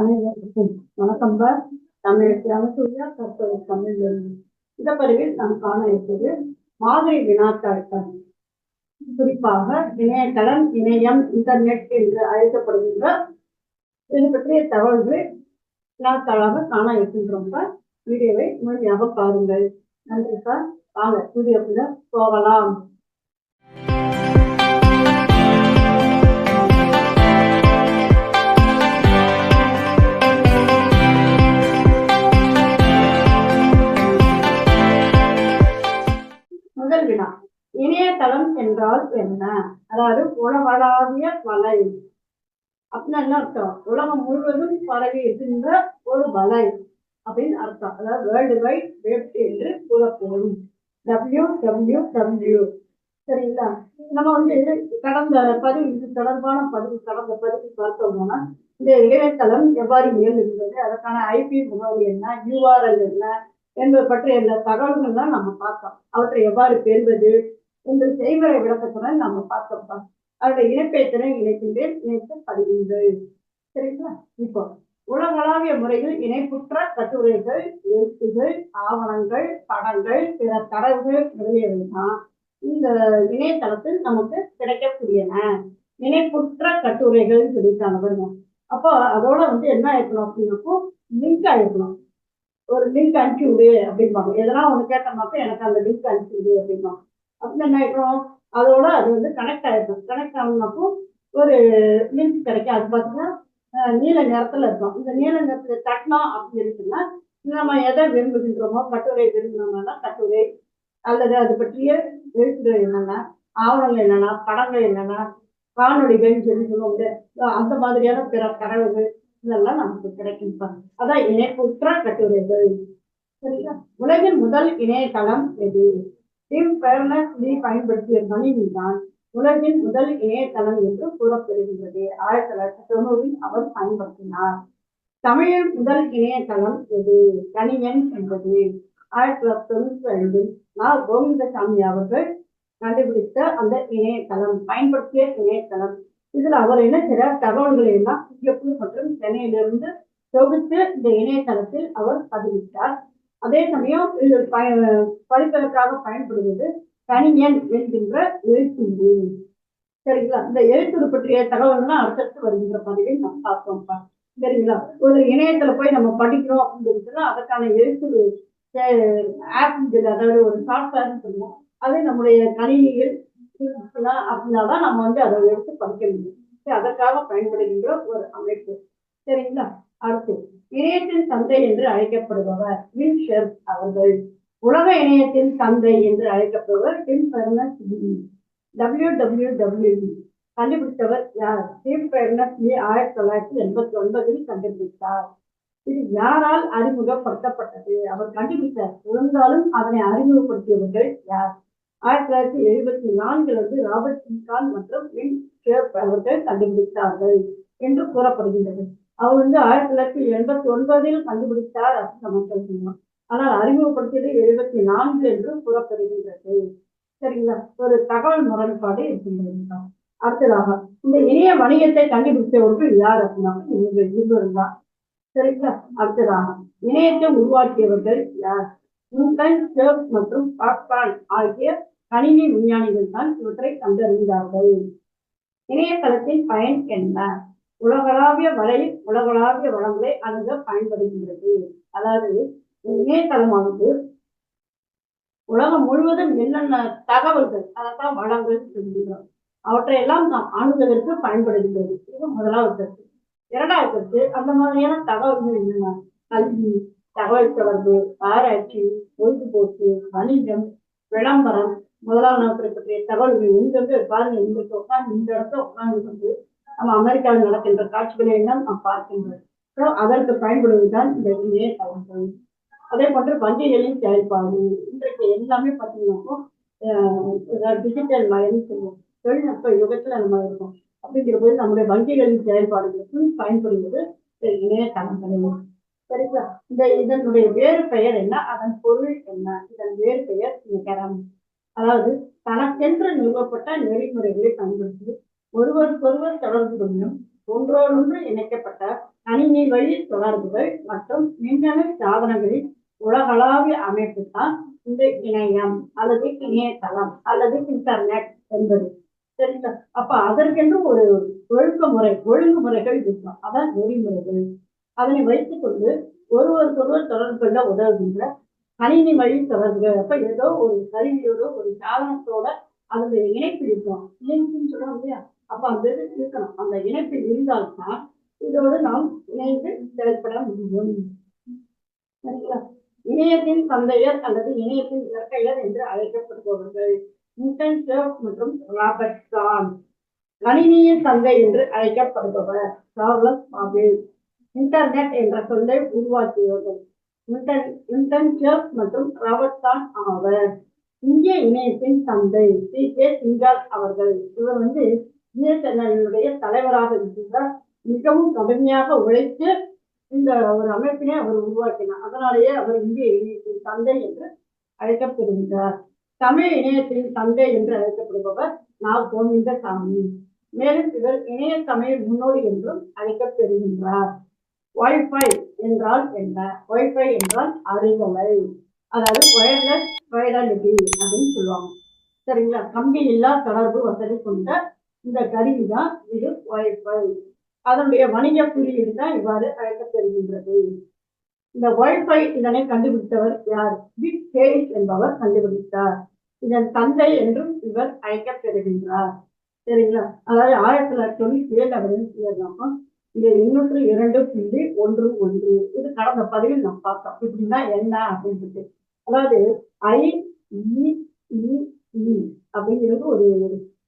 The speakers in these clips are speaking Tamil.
அனைவருக்கும் வணக்கம் பார் தமிழ் கிராமசூர்யா தற்போது தமிழ் இந்த பதிவில் நாம் காண இருப்பது மாதிரி வினாத்தாள்கள் குறிப்பாக இணையதளம் இணையம் இன்டர்நெட் என்று அழைக்கப்படுகின்ற இது பற்றிய தகவல்கள் வினாத்தாளாக காண இருக்கின்றோம் சார். வீடியோவை முழுமையாக பாருங்கள். நன்றி சார். வாங்க வீடியோக்குள்ள போகலாம். இணையதளம் என்றால் என்ன? அதாவது உலகளாவிய வலை. அப்படின்னு என்ன அர்த்தம்? உலகம் முழுவதும் பரவி இருக்கின்ற ஒரு வலை அப்படின்னு அர்த்தம். அதாவது வேர்ல்டு வைட் வெப் என்று கூறப்படும். டபிள்யூ டபிள்யூ டபிள்யூ சரிங்களா? நம்ம வந்து கடந்த பதிவு இது தொடர்பான பதிவு கடந்த பதிவு பார்த்தோம்னா இந்த இணையதளம் எவ்வாறு இயங்குகிறது அதற்கான ஐபி முகவரி என்ன யூஆர்எல் என்ன என்பது பற்றிய எல்லா தகவல்கள் தான் நம்ம பார்த்தோம். அவற்றை எவ்வாறு பெறுவது இந்த செய்முறை விளக்கத்துடன் நம்ம பார்த்தோம்ப்பா அதோட இணைப்பேத்தனை இணைக்கின்றேன். இணைத்து பதிவுங்கள் சரிங்களா? இப்போ உலகளாவிய முறையில் இணைப்புற்ற கட்டுரைகள் எழுத்துகள் ஆவணங்கள் படங்கள் பிற தரவுகள் முதலியவை தான் இந்த இணையதளத்தில் நமக்கு கிடைக்கக்கூடியன. இணைப்புற்ற கட்டுரைகள் சொல்லிட்டாங்க பாருங்க. அப்போ அதோட வந்து என்ன ஆயிருக்கணும் அப்படின்னப்போ லிங்க் ஆயிருக்கணும் ஒரு லிங்க் அனுப்பி விடு அப்படிம்பாங்க எதனா ஒன்று கேட்டோம்னாக்கா எனக்கு அந்த லிங்க் அனுப்பி விடு அப்படிம்பாங்க. அப்படின்னு என்ன ஆயிடும் அதோட அது வந்து கனெக்ட் ஆயிருக்கும் கனெக்ட் ஆகுனப்போ ஒரு லிங்க் கிடைக்கும். அது பார்த்தீங்கன்னா நீல நிறத்துல இருக்கும். இந்த நீல நிறத்துல தட்டணும் அப்படின்னு இருக்குன்னா நம்ம எதை விரும்புகின்றோமோ கட்டுரை விரும்புகிறோம்னா கட்டுரை அல்லது அது பற்றிய எழுத்துகள் என்னென்ன ஆவணங்கள் என்னென்ன படங்கள் என்னென்ன காணொலிகள் சொல்லி சொல்லுவோம் அந்த மாதிரியான பிற தரவுகள் இதெல்லாம் நமக்கு கிடைக்கும். இப்ப. அதான் இணைப்புற்ற கட்டுரைகள். சரிங்களா? உலகின் முதல் இணையதளம் எது? டிம் பயன்படுத்திய கணினி தான் உலகின் முதல் இணையதளம் என்று கூறப்படுகின்றது. ஆயிரத்தி தொள்ளாயிரத்தி தொண்ணூறில் அவர் பயன்படுத்தினார். தமிழில் முதல் இணையதளம் எது? கணியன் என்பது. ஆயிரத்தி தொள்ளாயிரத்தி தொண்ணூற்றி ஐந்தில் நா கோவிந்தசாமி அவர்கள் கண்டுபிடித்த அந்த இணையதளம் பயன்படுத்திய இணையதளம். இதில் அவர் என்ன செய்றார்? தகவல்களை எல்லாம் சிங்கப்பூர் மற்றும் சென்னையிலிருந்து தொகுத்து இந்த இணையதளத்தில் அவர் பதிவிட்டார். அதே சமயம் இது பய- படிப்பதற்காக பயன்படுவது கணியன் என்கின்ற எழுத்துரு சரிங்களா? இந்த எழுத்துரு பற்றிய தகவல்கள்லாம் அடுத்தடுத்து வருகின்ற பதிவில் நம்ம பார்த்தோம்ப்பா சரிங்களா? ஒரு இணையத்துல போய் நம்ம படிக்கிறோம் அப்படின்னு அதற்கான எழுத்துரு ஆப் அதாவது ஒரு சாஃப்ட்வேர்னு சொல்லுவோம். அது நம்முடைய கணினியில் அப்படின்னா அப்படின்னாதான் நம்ம வந்து அதை எடுத்து படிக்க முடியும். சரி, அதற்காக பயன்படுகின்ற ஒரு அமைப்பு. சரிங்களா? அடுத்து. இணையத்தின் தந்தை என்று அழைக்கப்படுபவர் வில் ஷெர்ப் அவர்கள். உலக இணையத்தின் தந்தை என்று அழைக்கப்படுபவர் Tim Berners Lee. W W W கண்டுபிடித்தவர் யார்? டிம் பெர்னஸ் லீ ஆயிரத்தி தொள்ளாயிரத்தி எண்பத்தி ஒன்பதில் கண்டுபிடித்தார். இது யாரால் அறிமுகப்படுத்தப்பட்டது? அவர் கண்டுபிடித்தார் இருந்தாலும் அதனை அறிமுகப்படுத்தியவர்கள் யார்? ஆயிரத்தி தொள்ளாயிரத்தி எழுபத்தி நான்கில் வந்து ராபர்ட் சிங்கான் மற்றும் வில் ஷேப் அவர்கள் கண்டுபிடித்தார்கள் என்று கூறப்படுகின்றது. அவர் வந்து ஆயிரத்தி தொள்ளாயிரத்தி எண்பத்தி ஒன்பதில் கண்டுபிடித்தார் அப்படின்னு நம்ம சொல்லணும் ஆனால் அறிமுகப்படுத்தியது எழுபத்தி நான்கு என்று கூறப்படுகின்றது. சரிங்களா? ஒரு தகவல் முரண்பாடு இருக்கின்றது. அடுத்ததாக இந்த இணைய வணிகத்தை கண்டுபிடித்தவர்கள் யார் அப்படின்னா நீங்கள் இருவரும் தான். சரிங்களா? அடுத்ததாக இணையத்தை உருவாக்கியவர்கள் யார்? முன்கன் மற்றும் பாக்பான் ஆகிய கணினி விஞ்ஞானிகள் தான் இவற்றை கண்டறிந்தார்கள். இணையதளத்தின் பயன் என்ன? உலகளாவிய வலை உலகளாவிய வளங்களை அணுக பயன்படுகின்றது. அதாவது இணையதளமானது உலகம் முழுவதும் என்னென்ன தகவல்கள் அதைத்தான் வளங்கள் சொல்கிறோம் அவற்றை எல்லாம் நாம் அணுகுவதற்கு பயன்படுகின்றது. இது முதலாவது கருத்து. இரண்டாவது கருத்து அந்த மாதிரியான தகவல்கள் என்னென்ன? கல்வி தகவல் தொடர்பு ஆராய்ச்சி பொழுதுபோக்கு வணிகம் விளம்பரம் முதலாவனவற்றை பற்றிய தகவல்கள் எங்கெங்க பாருங்க இந்த உட்கார்ந்து இந்த இடத்துல உட்கார்ந்து கொண்டு நம்ம அமெரிக்காவில் நடக்கின்ற காட்சிகளை எல்லாம் நாம் பார்க்கின்றோம். அதற்கு பயன்படுவதுதான் இந்த இணையதளங்கள் அதே போன்று வங்கிகளின் செயல்பாடு. இன்றைக்கு எல்லாமே பார்த்தீங்கன்னா டிஜிட்டல் மயம்னு சொல்லுவோம். தொழில்நுட்ப யுகத்துல நம்ம இருக்கோம். அப்படிங்கிற போது நம்முடைய வங்கிகளின் செயல்பாடுகளுக்கு பயன்படுவது இணைய இணையதளங்கள் சரிங்களா? இந்த இதனுடைய வேறு பெயர் என்ன? அதன் பொருள் என்ன? இதன் வேறு பெயர் நிகரம் அதாவது தனக்கென்று நிறுவப்பட்ட நெறிமுறைகளை பயன்படுத்தி ஒருவருக்கொருவர் தொடர்பு கொள்ளும் ஒன்றோடொன்று இணைக்கப்பட்ட கணினி வழி தொடர்புகள் மற்றும் மின்னணு சாதனங்களின் உலகளாவிய அமைப்பு தான் இந்த இணையம் அல்லது இணையதளம் அல்லது இன்டர்நெட் என்பது. சரிங்களா? அப்ப அதற்கென்று ஒரு ஒழுங்குமுறை ஒழுங்குமுறைகள் இருக்கும். அதான் நெறிமுறைகள். அதனை வைத்துக்கொண்டு ஒருவருக்கொருவர் தொடர்பு கொள்ள உதவுகின்ற கணினி வழி தொடர்புகள். அப்ப ஏதோ ஒரு கருவியோட ஒரு சாதனத்தோட அதனுடைய இணைப்பு இருக்கும். லிங்க்னு சொல்றோம் இல்லையா? அப்ப அந்த இது இருக்கணும் அந்த இணைப்பு இருந்தால்தான் இதோடு நாம் இணைந்து செயல்பட முடியும். சரிங்களா? இணையத்தின் தந்தையர் அல்லது இணையத்தின் இறக்கையர் என்று அழைக்கப்படுபவர்கள். இன்டென்சர்வ் மற்றும் ராபர்ட் கான் கணினியின் தந்தை என்று அழைக்கப்படுபவர். சார்லஸ் பாபிள் இன்டர்நெட் என்ற சொல்லை உருவாக்கியவர்கள். இன்டென்சர்வ் மற்றும் ராபர்ட் தான் ஆவர். இந்திய இணையத்தின் தந்தை சி. கே. சிங்கால் அவர்கள். இவர் வந்து பிஎஸ்என்எல்லுடைய தலைவராக இருக்கின்றார் மிகவும் கடுமையாக உழைத்து இந்த ஒரு அமைப்பினை அவர் உருவாக்கினார். அதனாலேயே அவர் இந்திய இணையத்தின் தந்தை என்று அழைக்கப்படுகின்றார். தமிழ் இணையத்தின் தந்தை என்று அழைக்கப்படுபவர் நா கோவிந்தசாமி. மேலும் இவர் இணைய தமிழ் முன்னோடி என்றும் அழைக்கப்படுகின்றார். ஒய்ஃபை என்றால் என்ன? ஒய்ஃபை என்றால் அறிவலை அதாவது ஒயர்லெஸ் வைரலிட்டி அப்படின்னு சொல்லுவாங்க. சரிங்களா? கம்பி இல்லா தொடர்பு வசதி கொண்ட இந்த கருவி தான் இது வைஃபை அதனுடைய வணிக குறியீடு தான் இவ்வாறு அழைக்கப்படுகின்றது. இந்த உழைப்பை இதனை கண்டுபிடித்தவர் யார்? பிக் ஹேரிஸ் என்பவர் கண்டுபிடித்தார். இதன் தந்தை என்றும் இவர் அழைக்கப்படுகின்றார். சரிங்களா? அதாவது ஆயிரத்தி தொள்ளாயிரத்தி தொண்ணூத்தி ஏழு அப்படின்னு இது எண்ணூற்று இரண்டு புள்ளி ஒன்று ஒன்று. இது கடந்த பதிவில் நம்ம பார்த்தோம். இப்படின்னா என்ன அப்படின்றது. அதாவது ஐ இ இ இ அப்படிங்கிறது ஒரு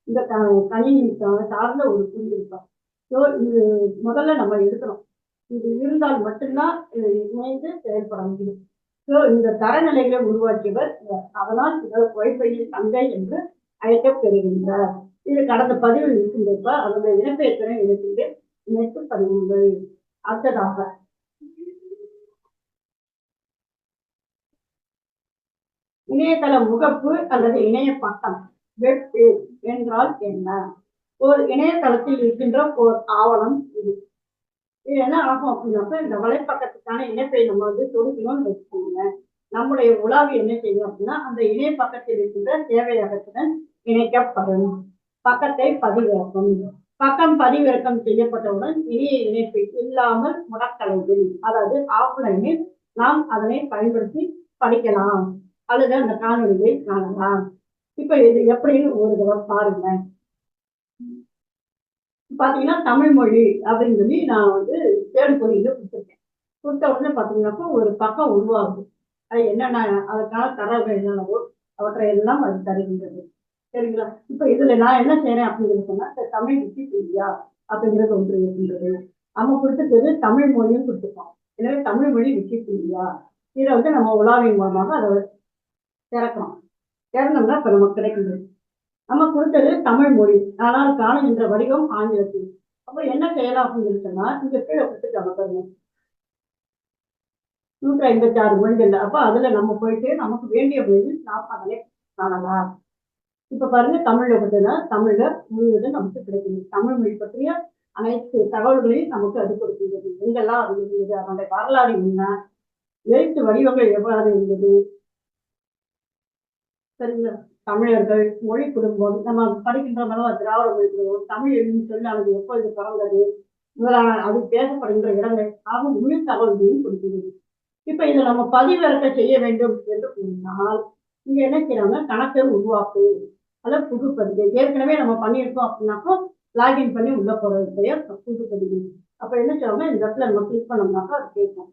இந்த க- கணினி சார்ந்த ஒரு குறி இருக்கும் ஸோ இது முதல்ல நம்ம எடுக்கணும். இது இருந்தால் மட்டும்தான் இது இணைந்து செயல்பட முடியும். ஸோ இந்த தரநிலைகளை உருவாக்கியவர் அதனால் இவர் வைஃபையின் தங்கை என்று அழைக்கப்பெறுகின்றார். இது கடந்த பதிவில் இருக்கின்றப்ப அதனுடைய இனப்பெயர்த்தினை இணைக்கின்ற இணைப்பு பதிவுங்கள் அடுத்ததாக. இணையதள முகப்பு அல்லது இணைய பட்டம். வெப் பேஜ் என்றால் என்ன? ஒரு இணையதளத்தில் இருக்கின்ற ஒரு ஆவணம் இது. இது என்ன ஆகும் அப்படின்னாக்க இந்த வலைப்பக்கத்துக்கான இணைப்பை நம்ம வந்து தொடுக்கணும்னு வச்சுக்கோங்க நம்முடைய உலாவி என்ன செய்யும் அப்படின்னா அந்த இணைய பக்கத்தில் இருக்கின்ற சேவையகத்துடன் இணைக்கப்படும். பக்கத்தை பதிவிறக்கும். பக்கம் பதிவிறக்கம் செய்யப்பட்டவுடன் இணைய இணைப்பு இல்லாமல் முடக்கலையில் அதாவது ஆஃப்லைனில் நாம் அதனை பயன்படுத்தி படிக்கலாம். அல்லது அந்த காணொலியை காணலாம். இப்ப இது எப்படின்னு ஒரு தடவை பாருங்க பாத்தீங்கன்னா தமிழ் மொழி அப்படின்னு சொல்லி நான் வந்து தேடு பொறியில கொடுத்துருக்கேன். கொடுத்த உடனே பாத்தீங்கன்னாக்கா ஒரு பக்கம் உருவாகுது. அது என்னென்ன அதுக்கான தரவுகள் என்னென்னவோ அவற்றை எல்லாம் அது தருகின்றது. சரிங்களா? இப்ப இதுல நான் என்ன செய்யறேன் அப்படின்னு சொன்னா இந்த தமிழ் விக்கிபீடியா அப்படிங்கிறது ஒன்று இருக்கின்றது. நம்ம கொடுத்துருக்கிறது தமிழ் மொழியும் கொடுத்துருக்கோம். எனவே தமிழ் மொழி விக்கிபீடியா இதை வந்து நம்ம உலாவின் மூலமாக அதை திறக்கிறோம் திறந்தோம்னா இப்ப நமக்கு கிடைக்கின்றது நம்ம கொடுத்தது தமிழ் மொழி. ஆனால் காணுகின்ற வடிவம் ஆங்கிலத்தில். அப்ப என்ன செய்யலாம் அப்படின்னு சொன்னா இங்க கீழே கொடுத்துட்டு பாருங்க. நூற்றி ஐம்பத்தி ஆறு மொழிகள் அப்ப அதுல நம்ம போயிட்டு நமக்கு வேண்டிய மொழியில் நாம் அதனை காணலாம். இப்ப பாருங்க தமிழ்ல பார்த்தீங்கன்னா தமிழ்ல முழுவதும் நமக்கு கிடைக்குது. தமிழ் மொழி பற்றிய அனைத்து தகவல்களையும் நமக்கு அது கொடுக்கின்றது. எங்கெல்லாம் அது இருந்தது? அதனுடைய வரலாறு என்ன? எழுத்து வடிவங்கள் எவ்வாறு இருந்தது? தமிழர்கள் மொழி குடும்பம் நம்ம படிக்கின்ற மனம் திராவிட மொழி குடும்பம் தமிழ் எழுதி அது எப்பொழுது பிறந்தது முதலான அது பேசப்படுகின்ற இடங்கள் ஆக முழு தகவல்களையும் கொடுக்கிறது இப்ப இதை நம்ம பதிவிறக்க செய்ய வேண்டும் என்று கூறினால் இங்க என்ன செய்யறாங்க கணக்கை உருவாக்கு அல்லது புது பதிவு ஏற்கனவே நம்ம பண்ணியிருக்கோம் அப்படின்னாக்கா லாகின் பண்ணி உள்ள போறது பெயர் புது பதிவு அப்ப என்ன செய்வாங்க இந்த இடத்துல நம்ம கிளிக் பண்ணோம்னாக்கா அது கேட்கும்.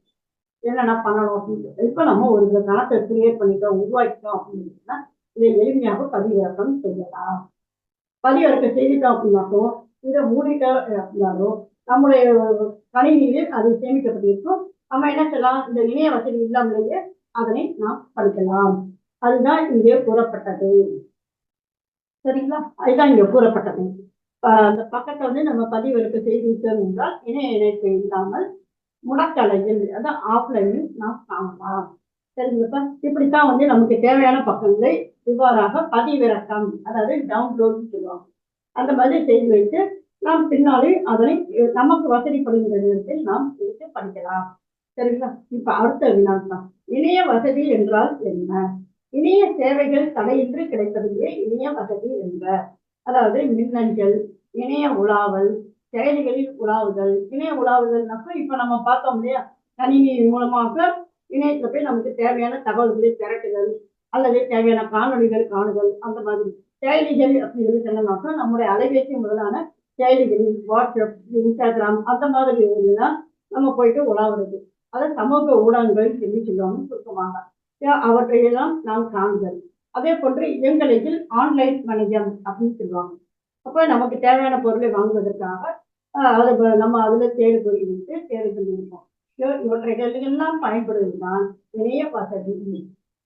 என்னென்ன பண்ணணும் அப்படின்னு இப்ப நம்ம ஒரு கணக்கை கிரியேட் பண்ணிட்டோம் உருவாக்கிட்டோம் அப்படின்னு இதை எளிமையாக பதிவிறக்கம் செய்யலாம். பதிவிறக்கம் செய்துட்டோம் அப்படின்னாக்கோ இதை மூடிட்டோம் அப்படின்னாலும் நம்முடைய கணினியில் அது சேமிக்கப்பட்டிருக்கும். நம்ம என்ன செய்யலாம்? இந்த இணைய வசதி இல்லாமலேயே அதனை நாம் படிக்கலாம். அதுதான் இங்கே கூறப்பட்டது. சரிங்களா? அதுதான் இங்கே கூறப்பட்டது. அந்த பக்கத்தை வந்து நம்ம பதிவிறக்கம் செய்துவிட்டோம் என்றால் இணைய இணைப்பு இல்லாமல் முடக்கலையில் அதான் ஆஃப்லைனில் நாம் காணலாம். சரிங்களா இப்படித்தான் வந்து நமக்கு தேவையான பக்கங்களை இவ்வாறாக பதிவிறக்கம் அதாவது டவுன்லோட் சொல்லுவாங்க. அந்த மாதிரி செய்து வைத்து நாம் பின்னாலே அதனை நமக்கு வசதிப்படுகின்ற நேரத்தில் நாம் எடுத்து படிக்கலாம். சரிங்களா? இப்ப அடுத்த வினாத்தான் இணைய வசதி என்றால் என்ன? இணைய சேவைகள் தடையின்றி கிடைப்பதையே இணைய வசதி என்ப அதாவது மின்னஞ்சல் இணைய உலாவல் செயலிகளில் உலாவுதல். இணைய உலாவுதல்னாக்கா இப்ப நம்ம பார்த்தோம் இல்லையா? கணினி மூலமாக இணையத்துல போய் நமக்கு தேவையான தகவல்களை திரட்டுதல் அல்லது தேவையான காணொலிகள் காணுதல் அந்த மாதிரி செயலிகள் அப்படின்னு சொன்னோம்னாக்கா நம்முடைய அலைபேசி முதலான செயலிகள் வாட்ஸ்அப் இன்ஸ்டாகிராம் அந்த மாதிரி இதெல்லாம் நம்ம போயிட்டு உலாவுறது. அதை சமூக ஊடகங்கள் சொல்லி சொல்லுவாங்க சுருக்கமாக. அவற்றையெல்லாம் நாம் காணுதல் அதே போன்று இயங்கலையில் ஆன்லைன் வணிகம் அப்படின்னு சொல்லுவாங்க. அப்போ நமக்கு தேவையான பொருளை வாங்குவதற்காக அது அதை நம்ம அதில் தேடி பொருள் தேடி கொண்டிருப்போம் இவற்றைகளெல்லாம் பயன்படுவதுதான் இணைய வசதி.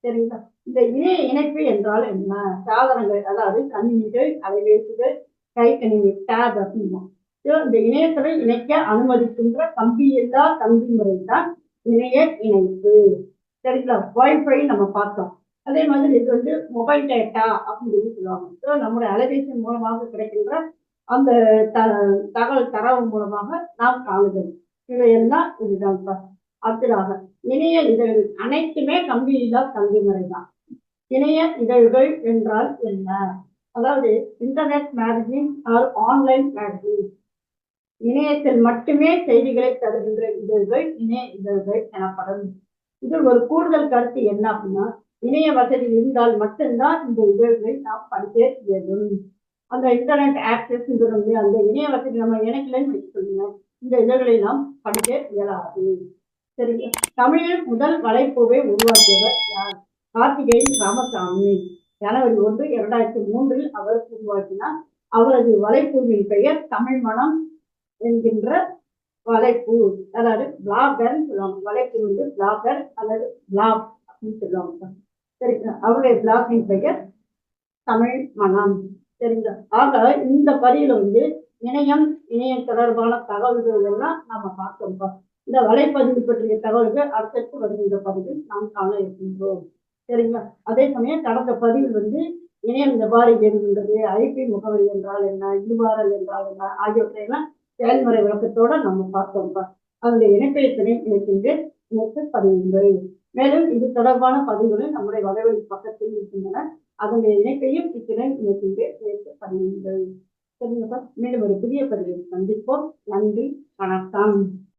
சரிங்களா இந்த இணைய இணைப்பு என்றால் என்ன? சாதனங்கள் அதாவது கணினிகள் அலைபேசிகள் கை கணினி டேப் அப்படிம்போம் இந்த இணையத்தை இணைக்க அனுமதிக்கின்ற கம்பி இல்லா கம்பி முறை தான் இணைய இணைப்பு. சரிங்களா? வைஃபை நம்ம பார்த்தோம். அதே மாதிரி இது வந்து மொபைல் டேட்டா அப்படின்னு சொல்லி சொல்லுவாங்க. ஸோ நம்முடைய அலைபேசி மூலமாக கிடைக்கின்ற அந்த த தகவல் தரவு மூலமாக நாம் காணுதல் இவையெல்லாம் இதுதான் அத்திராக இணைய இதழ்கள் அனைத்துமே கம்பி இல்லா கல்வி முறைதான் இணைய இதழ்கள் என்றால் என்ன? அதாவது internet magazine or online magazine இணையத்தில் மட்டுமே செய்திகளை தருகின்ற இதழ்கள் இணைய இதழ்கள் எனப்படும். இதில் ஒரு கூடுதல் கருத்து என்ன அப்படின்னா இணைய வசதி இருந்தால் மட்டும்தான் இந்த இதழ்களை நாம் படிக்க இயலும். அந்த இன்டர்நெட் ஆக்சஸ் அந்த இணைய வசதி நம்ம இணைக்கலன்னு வச்சுக்கோங்க இந்த இதழ்களை நாம் படிக்க இயலாது. சரிங்க. தமிழில் முதல் வலைப்பூவை உருவாக்கியவர் யார்? கார்த்திகேயன் ராமசாமி. ஜனவரி ஒன்று இரண்டாயிரத்தி மூன்றில் அவர் உருவாக்கினார். அவரது வலைப்பூவின் பெயர் தமிழ் மனம் என்கின்ற வலைப்பூ. அதாவது பிளாகர் சொல்லுவாங்க. வலைப்பூ வந்து பிளாகர் அல்லது பிளாக் அப்படின்னு சொல்லுவாங்க. சரி அவருடைய பிளாகின் பெயர் தமிழ் மனம். சரிங்களா ஆக இந்த பதியில வந்து இணையம் இணையம் தொடர்பான தகவல்கள் எல்லாம் நம்ம பார்த்திருக்கோம். இந்த வலைப்பதிவு பற்றிய தகவல்கள் அடுத்தடுத்து வருகின்ற பகுதியில் நாம் காண இருக்கின்றோம். சரிங்களா? அதே சமயம் கடந்த பதிவில் வந்து இணையம் எவ்வாறு இயங்குகின்றது ஐபி முகவரி என்றால் என்ன இருவாரல் என்றால் என்ன ஆகியவற்றை எல்லாம் செயல்முறை விளக்கத்தோட நம்ம பார்த்தோம்ப்பா. அதனுடைய இணைப்பை இணைக்கின்ற இணைப்பு பதிவுகள் மேலும் இது தொடர்பான பதிவுகளும் நம்முடைய வலைவழி பக்கத்தில் இருக்கின்றன. அதனுடைய இணைப்பையும் இத்துடன் இணைக்கின்ற இணைப்பு பண்ணுங்கள். சரிங்கப்பா மேலும் ஒரு புதிய பதிவில் சந்திப்போம். நன்றி வணக்கம்.